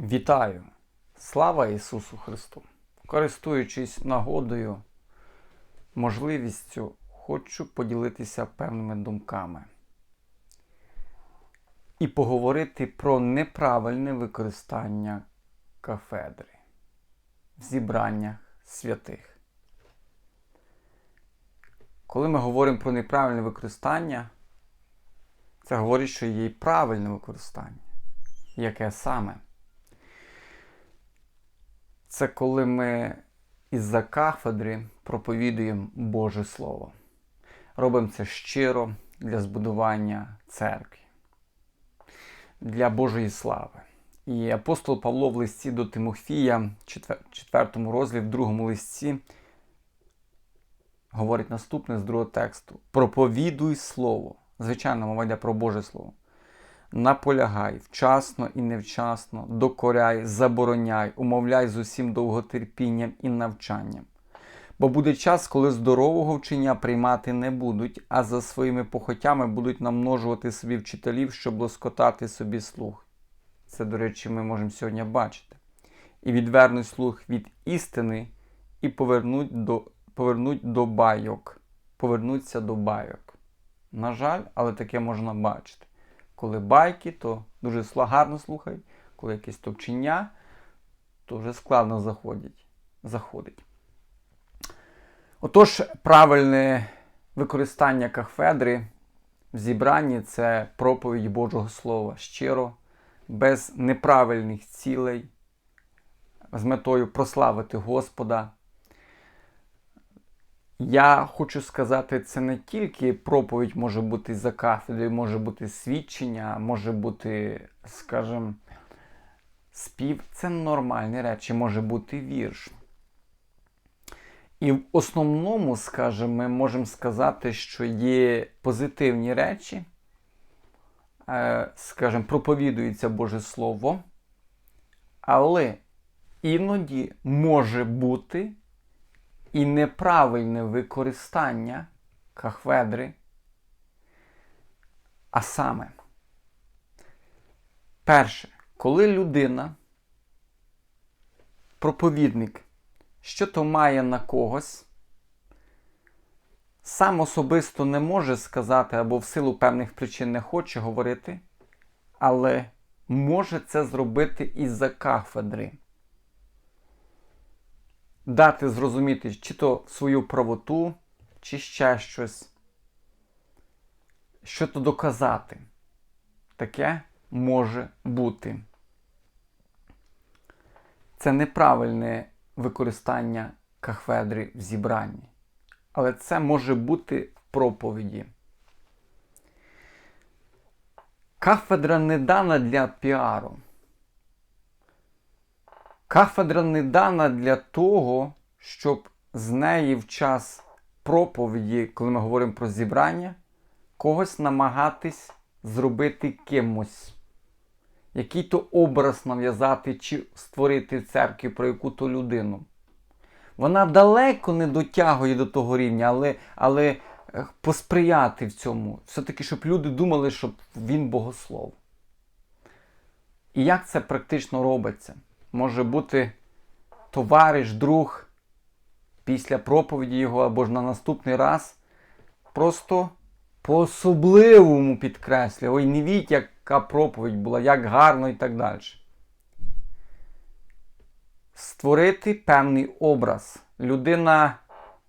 Вітаю! Слава Ісусу Христу! Користуючись нагодою, можливістю, хочу поділитися певними думками і поговорити про неправильне використання кафедри в зібраннях святих. Коли ми говоримо про неправильне використання, це говорить, що є правильне використання. Яке саме? Це коли ми із-за кафедри проповідуємо Боже Слово. Робимо це щиро для збудування церкви, для Божої слави. І апостол Павло в листі до Тимофія, 4 розділі, в другому листі, говорить наступне з другого тексту: Проповідуй Слово. Звичайно, мова йде про Боже Слово. Наполягай вчасно і невчасно, докоряй, забороняй, умовляй з усім довготерпінням і навчанням. Бо буде час, коли здорового вчення приймати не будуть, а за своїми похотями будуть намножувати собі вчителів, щоб лоскотати собі слух. Це, до речі, ми можемо сьогодні бачити. І відвернуть слух від істини і повернуть до, повернуть до байок, повернуться до байок. На жаль, але таке можна бачити. Коли байки, то дуже гарно слухають, коли якесь товчення, то вже складно заходять, заходить. Отож, правильне використання кафедри в зібранні це проповідь Божого Слова щиро, без неправильних цілей, з метою прославити Господа. Я хочу сказати, це не тільки проповідь може бути за кафедрою, може бути свідчення, може бути, скажімо, спів. Це нормальні речі, може бути вірш. І в основному, скажімо, ми можемо сказати, що є позитивні речі, е, скажімо, проповідується Боже Слово, але іноді може бути і неправильне використання кахведри. А саме, перше, коли людина, проповідник, що то має на когось, сам особисто не може сказати або в силу певних причин не хоче говорити, але може це зробити із-за кафедри дати зрозуміти, чи то свою правоту, чи ще щось. Що то доказати. Таке може бути. Це неправильне використання кафедри в зібранні. Але це може бути в проповіді. Кафедра не дана для піару. Кафедра не дана для того, щоб з неї в час проповіді, коли ми говоримо про зібрання, когось намагатись зробити кимось. Який то образ нав'язати чи створити в церкві про яку-то людину. Вона далеко не дотягує до того рівня, але але е, посприяти в цьому. Все-таки, щоб люди думали, що він богослов. І як це практично робиться? Може бути товариш, друг після проповіді його або ж на наступний раз просто по-особливому підкреслює. Ой, не віть, яка проповідь була, як гарно і так далі. Створити певний образ. Людина,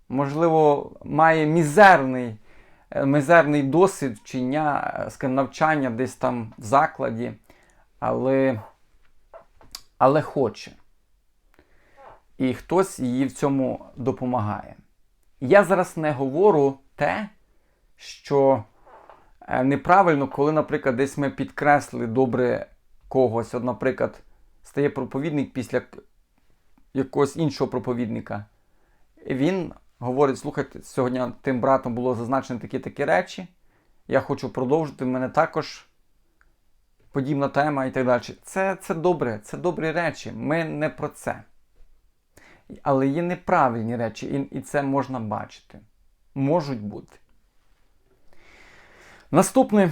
можливо, має мізерний мізерний досвід вчення, навчання десь там в закладі, але але хоче. І хтось їй в цьому допомагає. Я зараз не говорю те, що е, неправильно, коли, наприклад, десь ми підкреслили добре когось. От, наприклад, стає проповідник після якогось іншого проповідника. Він говорить: слухайте, сьогодні тим братом було зазначено такі-такі речі. Я хочу продовжити. Мене також подібна тема і так далі. Це це добре, це добрі речі. Ми не про це. Але є неправильні речі, і, і це можна бачити. Можуть бути. Наступне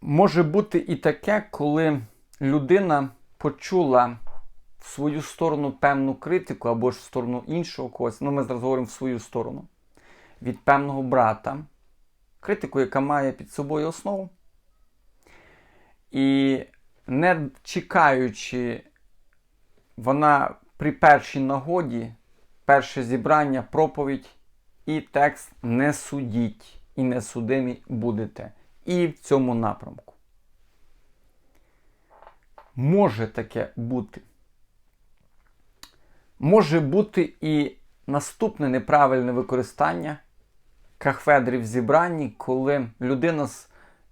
може бути і таке, коли людина почула в свою сторону певну критику або ж в сторону іншого когось, ну ми зараз говоримо в свою сторону, від певного брата, критику, яка має під собою основу. І не чекаючи, вона при першій нагоді, перше зібрання, проповідь і текст не судіть і не судимі будете. І в цьому напрямку. Може таке бути. Може бути і наступне неправильне використання кахведри в зібранні, коли людина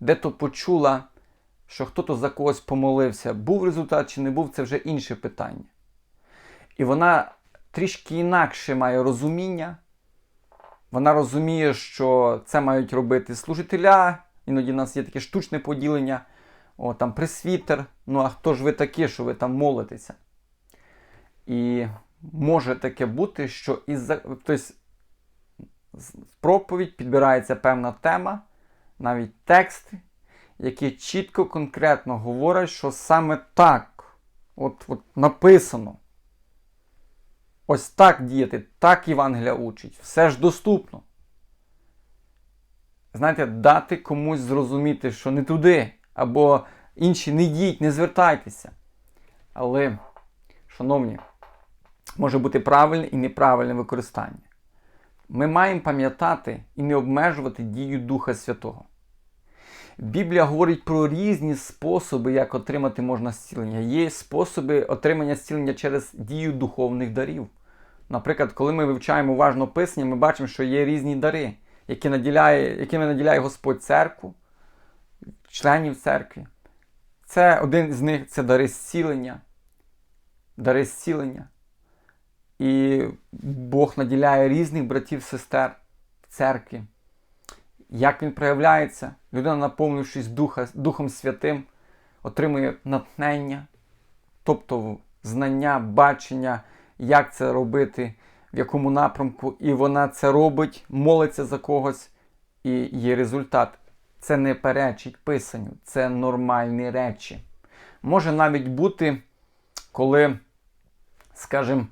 де-то почула, що хтось за когось помолився. Був результат чи не був, це вже інше питання. І вона трішки інакше має розуміння. Вона розуміє, що це мають робити служителя. Іноді в нас є таке штучне поділення, о, там пресвітер. Ну а хто ж ви такі, що ви там молитеся? І може таке бути, що із тобто, проповідь підбирається певна тема, навіть тексти, які чітко, конкретно говорять, що саме так от, от написано. Ось так діяти, так Євангелія учить. Все ж доступно. Знаєте, дати комусь зрозуміти, що не туди, або інші не йдіть, не звертайтеся. Але, шановні, може бути правильне і неправильне використання. Ми маємо пам'ятати і не обмежувати дію Духа Святого. Біблія говорить про різні способи, як отримати можна зцілення. Є способи отримання зцілення через дію духовних дарів. Наприклад, коли ми вивчаємо уважно писання, ми бачимо, що є різні дари, які наділяє, якими наділяє Господь церкву, членів церкви. Це один з них це дари зцілення. Дари зцілення. І Бог наділяє різних братів сестер в церкві. Як він проявляється, людина, наповнившись Духа, Духом Святим, отримує натхнення, тобто знання, бачення, як це робити, в якому напрямку, і вона це робить, молиться за когось, і є результат. Це не перечить писанню, це нормальні речі. Може навіть бути, коли, скажімо,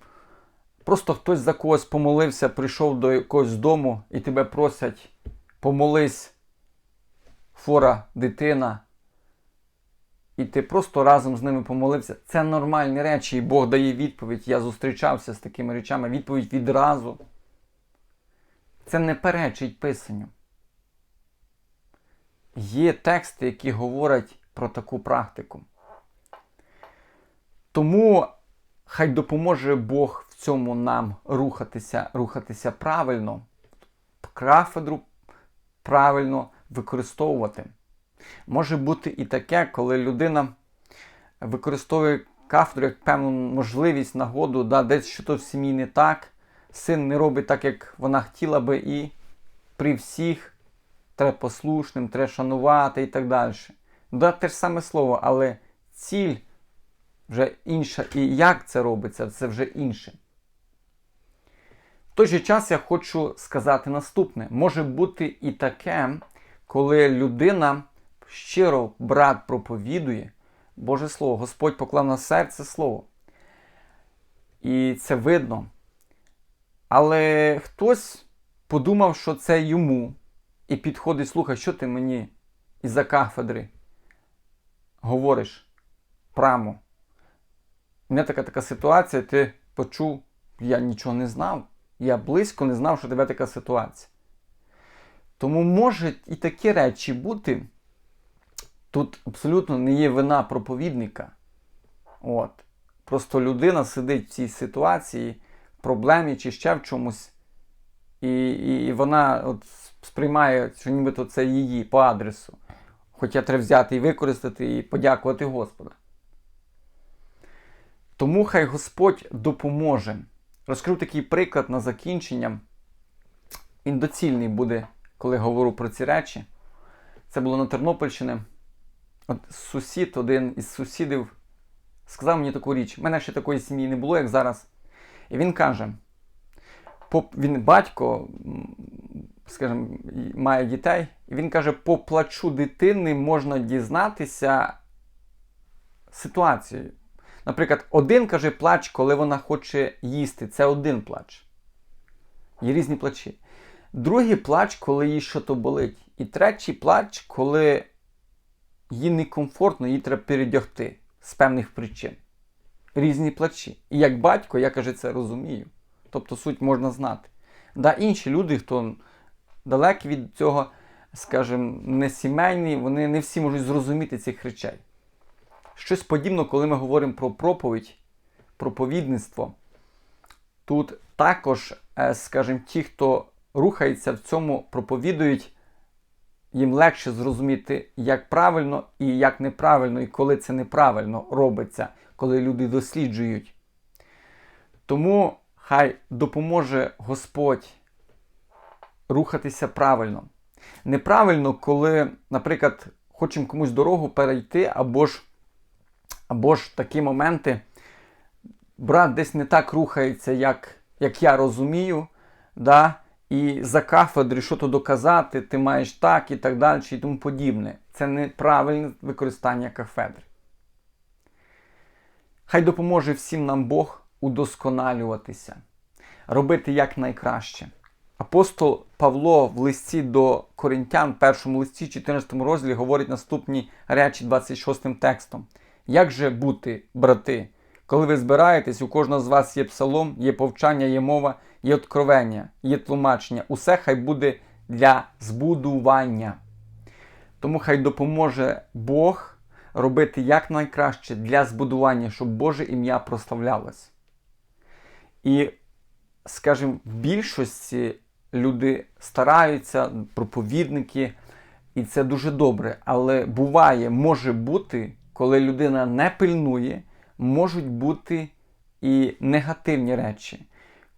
просто хтось за когось помолився, прийшов до якогось дому і тебе просять помолись, фора, дитина, і ти просто разом з ними помолився. Це нормальні речі, і Бог дає відповідь. Я зустрічався з такими речами. Відповідь відразу. Це не перечить писанню. Є тексти, які говорять про таку практику. Тому хай допоможе Бог в цьому нам рухатися, рухатися правильно, кафедру правильно використовувати. Може бути і таке, коли людина використовує кафедру як певну можливість, нагоду, да, десь щось в сім'ї не так, син не робить так, як вона хотіла би, і при всіх треба послушним, треба шанувати і так далі. Да, те ж саме слово, але ціль вже інша. І як це робиться, це вже інше. В той же час я хочу сказати наступне: може бути і таке, коли людина щиро брат проповідує Боже Слово, Господь поклав на серце Слово. І це видно. Але хтось подумав, що це йому, і підходить, слухай, що ти мені із-за кафедри говориш прямо. У мене така така ситуація, ти почув, я нічого не знав. Я близько не знав, що тебе така ситуація. Тому може і такі речі бути. Тут абсолютно не є вина проповідника. От. Просто людина сидить в цій ситуації, в проблемі чи ще в чомусь, і і вона от сприймає, що нібито це її по адресу. Хоча треба взяти і використати, і подякувати Господа. Тому хай Господь допоможе. Розкрив такий приклад на закінчення. Він доцільний буде, коли говорю про ці речі. Це було на Тернопільщині. От сусід, один із сусідів, сказав мені таку річ. У мене ще такої сім'ї не було, як зараз. І він каже: він батько, скажімо, має дітей, і він каже, по плачу дитини можна дізнатися, ситуацією. Наприклад, один каже плач, коли вона хоче їсти. Це один плач. Є різні плачі. Другий плач, коли їй щось болить. І третій плач, коли їй некомфортно, їй треба передягти з певних причин. Різні плачі. І як батько, я каже, це розумію. Тобто суть можна знати. Да, інші люди, хто далекі від цього, скажімо, не сімейні, вони не всі можуть зрозуміти цих речей. Щось подібне, коли ми говоримо про проповідь, проповідництво. Тут також, е, скажімо, ті, хто рухається в цьому, проповідують, їм легше зрозуміти, як правильно і як неправильно, і коли це неправильно робиться, коли люди досліджують. Тому хай допоможе Господь рухатися правильно. Неправильно, коли, наприклад, хочемо комусь дорогу перейти, або ж, або ж такі моменти, брат десь не так рухається, як, як я розумію. Да? І за кафедри, що то доказати, ти маєш так і так далі, і тому подібне. Це неправильне використання кафедри. Хай допоможе всім нам Бог удосконалюватися, робити якнайкраще. Апостол Павло в листі до Коринтян, першому листі, 14 розділі, говорить наступні речі 26 текстом. Як же бути, брати? Коли ви збираєтесь, у кожного з вас є псалом, є повчання, є мова, є откровення, є тлумачення. Усе хай буде для збудування. Тому хай допоможе Бог робити якнайкраще для збудування, щоб Боже ім'я прославлялось. І, скажімо, в більшості люди стараються, проповідники, і це дуже добре. Але буває, може бути, коли людина не пильнує, можуть бути і негативні речі,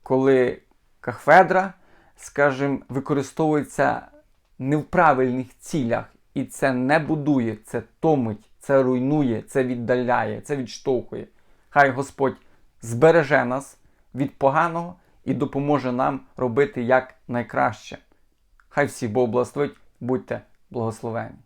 коли кафедра, скажімо, використовується не в правильних цілях, і це не будує, це томить, це руйнує, це віддаляє, це відштовхує. Хай Господь збереже нас від поганого і допоможе нам робити як найкраще. Хай всі Бог благословить, будьте благословені.